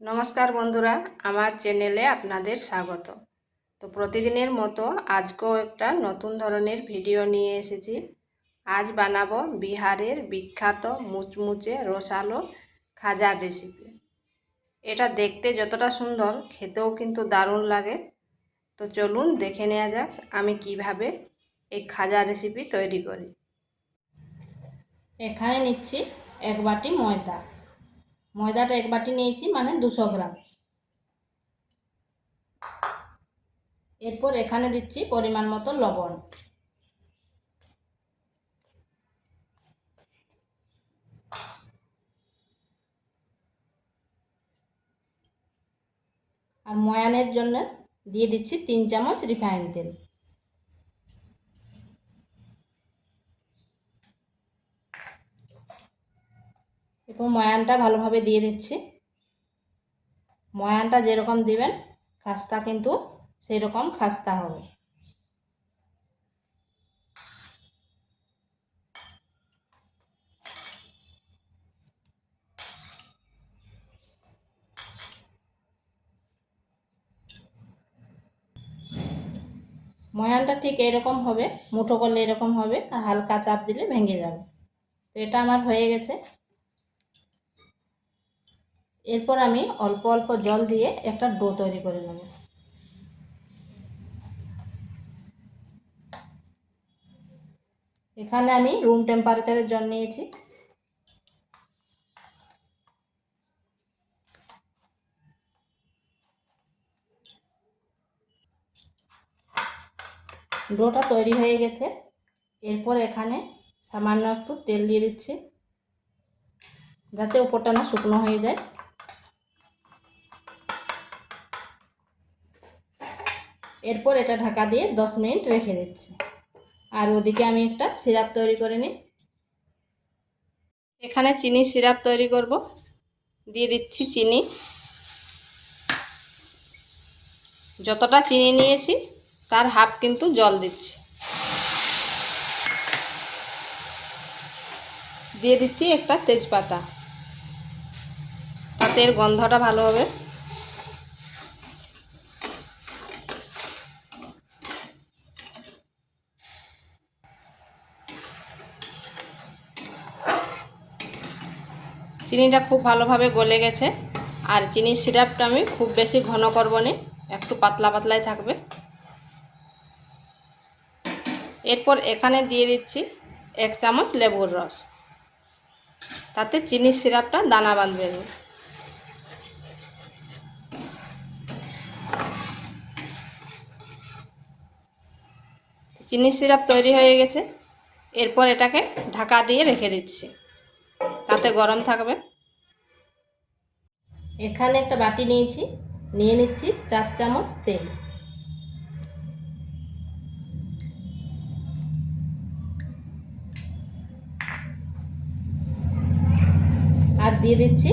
নমস্কার বন্ধুরা, আমার চ্যানেলে আপনাদের স্বাগত। তো প্রতিদিনের মতো আজকেও একটা নতুন ধরনের ভিডিও নিয়ে এসেছি। আজ বানাবো বিহারের বিখ্যাত মুচমুচে রসালো খাজার রেসিপি এটা দেখতে যতটা সুন্দর, খেতেও কিন্তু দারুণ লাগে। তো চলুন দেখে নেওয়া যাক আমি কীভাবে এই খাজা রেসিপি তৈরি করি। এখানে নিচ্ছি এক বাটি ময়দা। ময়দাটা এক বাটি নিয়েছি মানে দুশো গ্রাম। এরপর এখানে দিচ্ছি পরিমাণ মতো লবণ। আর ময়ানের জন্য দিয়ে দিচ্ছি তিন চামচ রিফাইন তেল। এরপর ময়ানটা ভালোভাবে দিয়ে দিচ্ছি। ময়ানটা যেরকম দিবেন, খাস্তা কিন্তু সেই রকম খাস্তা হবে। ময়ানটা ঠিক এরকম হবে, মুঠো করলে এরকম হবে, আর হালকা চাপ দিলে ভেঙে যাবে। তো এটা আমার হয়ে গেছে। এরপর আমি অল্প অল্প জল দিয়ে একটা ডো তৈরি করে নেব। এখানে আমি রুম টেম্পারেচারের জল নিয়েছি। ডোটা তৈরি হয়ে গেছে। এরপর এখানে সামান্য একটু তেল দিয়ে দিচ্ছি, যাতে উপরটা না শুকনো হয়ে যায়। এরপর এটা ঢাকা দিয়ে দশ মিনিট রেখে দিচ্ছি। আর ওদিকে আমি একটা সিরাপ তৈরি করে নিই। এখানে চিনি সিরাপ তৈরি করব। দিয়ে দিচ্ছি চিনি। যতটা চিনি নিয়েছি, তার হাফ কিন্তু জল দিচ্ছি। দিয়ে দিচ্ছি একটা তেজপাতা। তাতে গন্ধটা ভালো হবে। চিনিটা খুব ভালোভাবে গলে গেছে। আর চিনির সিরাপটা আমি খুব বেশি ঘন করব না, একটু পাতলা পাতলাই থাকবে। এরপর এখানে দিয়ে দিচ্ছি এক চামচ লেবুর রস। তাতে চিনির সিরাপটা দানা বাঁধবে চিনির সিরাপ তৈরি হয়ে গেছে। এরপর এটাকে ঢাকা দিয়ে রেখে দিচ্ছি। তাতে গরম থাকবে। এখানে একটা বাটি নিয়েছি, নিয়ে নিচ্ছি চার চামচ তেল। আর দিয়ে দিচ্ছি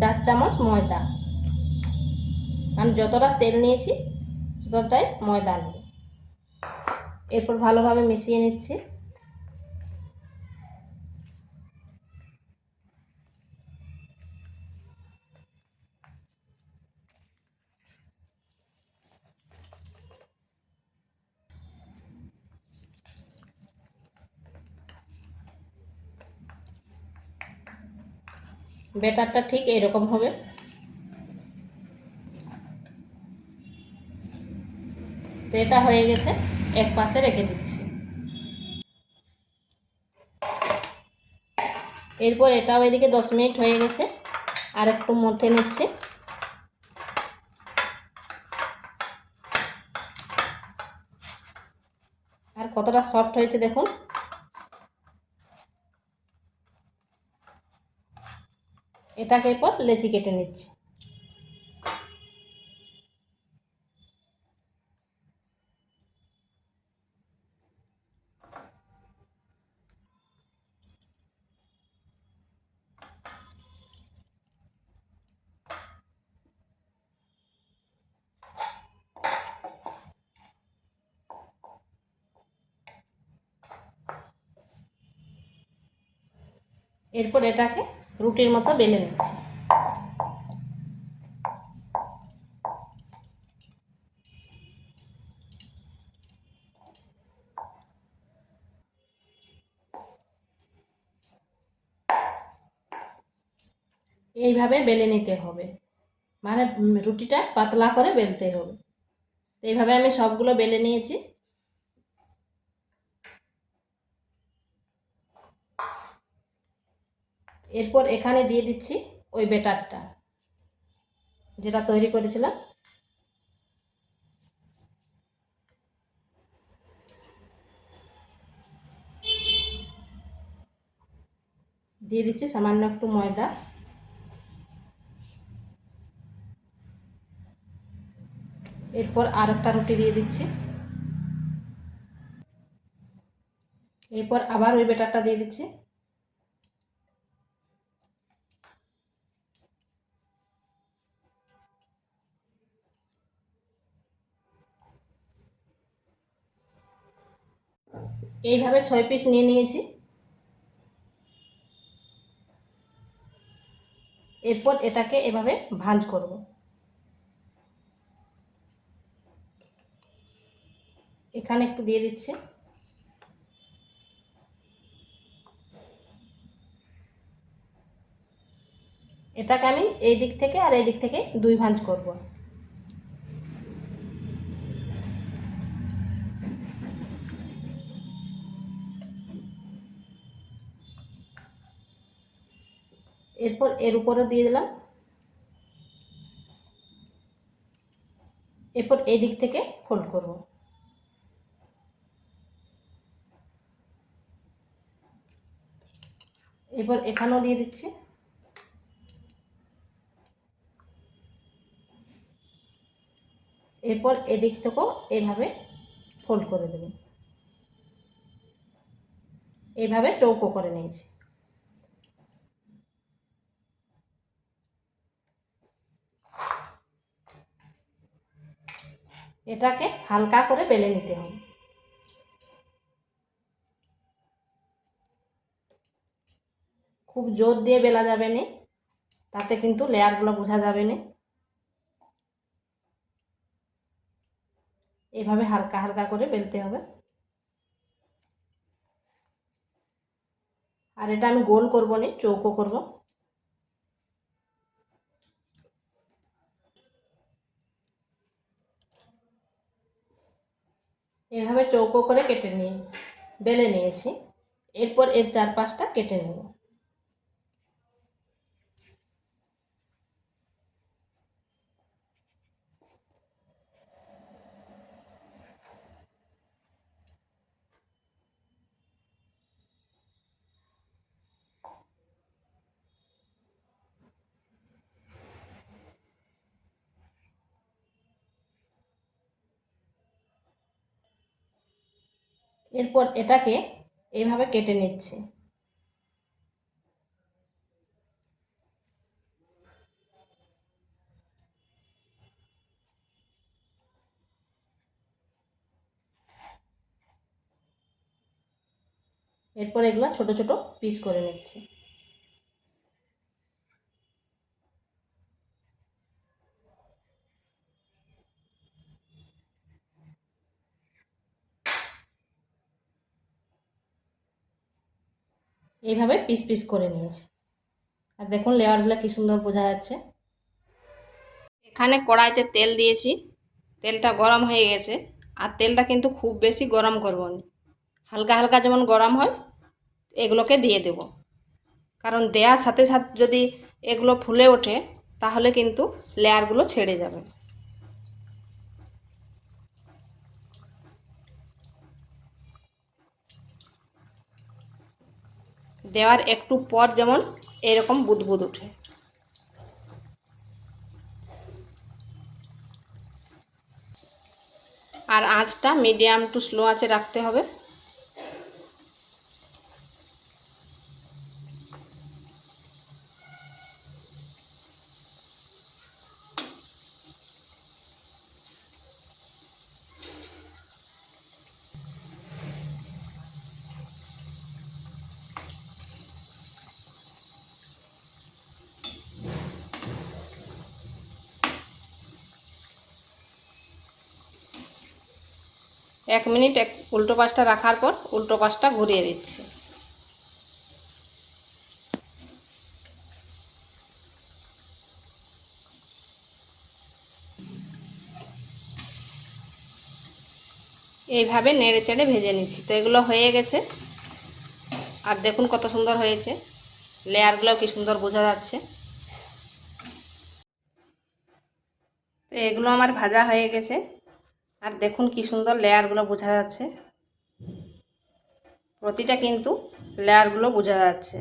চার চামচ ময়দা। আমি যতটা তেল নিয়েছি, ততটাই ময়দা নেব। এরপর ভালোভাবে মিশিয়ে নিচ্ছি। ব্যাটারটা ঠিক এরকম হবে। তো এটা হয়ে গেছে, এক পাশে রেখে দিচ্ছি। এরপর এটাও এদিকে দশ মিনিট হয়ে গেছে, আর একটু মধ্যে নিচ্ছি। আর কতটা সফট হয়েছে দেখুন। এটাকে এরপর লেচি কেটে নিচ্ছি। এরপর এটাকে রুটির মতো বেলে নিচ্ছি। এইভাবে বেলে নিতে হবে। মানে রুটিটা পাতলা করে বেলতে হবে। এইভাবে আমি সবগুলো বেলে নিয়েছি। এরপর এখানে দিয়ে দিচ্ছি ওই বেটারটা যেটা তৈরি করেছিলাম। দিয়ে দিচ্ছি সামান্য একটু ময়দা। এরপর আর একটা রুটি দিয়ে দিচ্ছি। এরপর আবার ওই বেটারটা দিয়ে দিচ্ছি। এইভাবে ছয় পিস নিয়ে নিয়েছি। এরপর এটাকে এভাবে ভাঁজ করব। এখানে একটু দিয়ে দিচ্ছি। এটাকে আমি এই দিক থেকে আর এই দিক থেকে দুই ভাঁজ করব। এরপর এর উপরে দিয়ে দিলাম। এরপর এই দিক থেকে ফোল্ড করব। এরপর এখানেও দিয়ে দিচ্ছি। এরপর এদিক থেকেও এভাবে ফোল্ড করে দেবেন এইভাবে চৌকো করে নিয়েছি। এটাকে হালকা করে বেলে নিতে হবে। খুব জোর দিয়ে বেলা যাবে না, তাতে কিন্তু লেয়ারগুলো বোঝা যাবে না। এভাবে হালকা হালকা করে বেলতে হবে। আর এটা আমি গোল করব না, চৌকো করব। এভাবে চৌকো করে কেটে নিয়ে বেলে নিয়েছি। এরপর এর চারপাশটা কেটে নেব। এরপর এটাকে এইভাবে কেটে নিচ্ছে। এরপর এগুলো ছোট ছোট পিস করে নিচ্ছি। এইভাবে পিস পিস করে নিয়েছি। আর দেখুন লেয়ারগুলো কি সুন্দর বোঝা যাচ্ছে। এখানে কড়াইতে তেল দিয়েছি। তেলটা গরম হয়ে গেছে। আর তেলটা কিন্তু খুব বেশি গরম করব না। হালকা হালকা যেমন গরম হয়, এগুলোকে দিয়ে দেব। কারণ দেওয়ার সাথে সাথে যদি এগুলো ফুলে ওঠে, তাহলে কিন্তু লেয়ারগুলো ছেড়ে যাবে। দেওয়ার একটু পর যেমন এরকম বুদবুদ উঠে। আর আঁচটা মিডিয়াম টু স্লো আঁচে রাখতে হবে। এক মিনিট এক উল্টো পাশটা রাখার পর উল্টো পাশটা ঘুরিয়ে দিচ্ছি। এইভাবে নেড়ে চেড়ে ভেজে নিচ্ছি। তো এগুলো হয়ে গেছে। আর দেখুন কত সুন্দর হয়েছে। লেয়ারগুলো কি সুন্দর বোঝা যাচ্ছে। তো এগুলো আমার ভাজা হয়ে গেছে। আর দেখুন কি সুন্দর লেয়ারগুলো বোঝা যাচ্ছে। প্রতিটা কিন্তু লেয়ারগুলো বোঝা যাচ্ছে।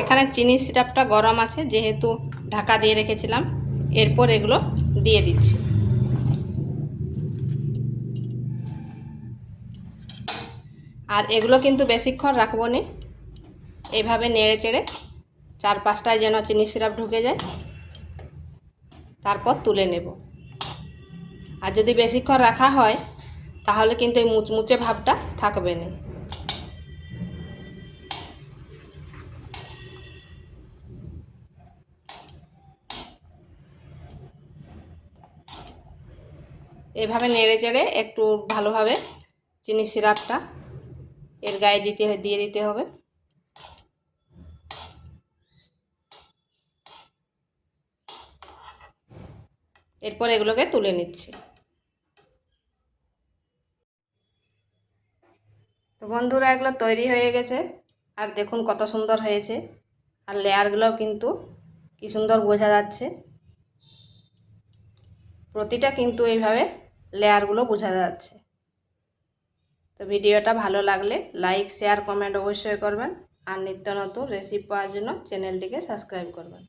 এখানে চিনি সিরাপটা গরম আছে, যেহেতু ঢাকা দিয়ে রেখেছিলাম, এরপর এগুলো দিয়ে দিচ্ছি। আর এগুলো কিন্তু বেশিক্ষণ রাখব না। এইভাবে নেড়ে চেড়ে চার পাঁচটায় যেন চিনি সিরাপ ঢুকে যায়। তারপর তুলে নেব। আর যদি বেশিক্ষণ রাখা হয়, তাহলে কিন্তু এই মুচমুচে ভাবটা থাকবে না। এভাবে নেড়ে চেড়ে একটু ভালোভাবে চিনি সিরাপটা এর গায়ে দিতে দিয়ে দিতে হবে। এরপর এগুলোকে তুলে নিচ্ছি। তো বন্ধুরা, এগুলো তৈরি হয়ে গেছে। আর দেখুন কত সুন্দর হয়েছে। আর লেয়ারগুলোও কিন্তু কি সুন্দর বোঝা যাচ্ছে। প্রতিটা কিন্তু এইভাবে লেয়ারগুলো বোঝা যাচ্ছে। তো ভিডিওটা ভালো লাগলে লাইক, শেয়ার, কমেন্ট অবশ্যই করবেন। আর নিত্য নতুন রেসিপি পাওয়ার জন্য চ্যানেলটিকে সাবস্ক্রাইব করবেন।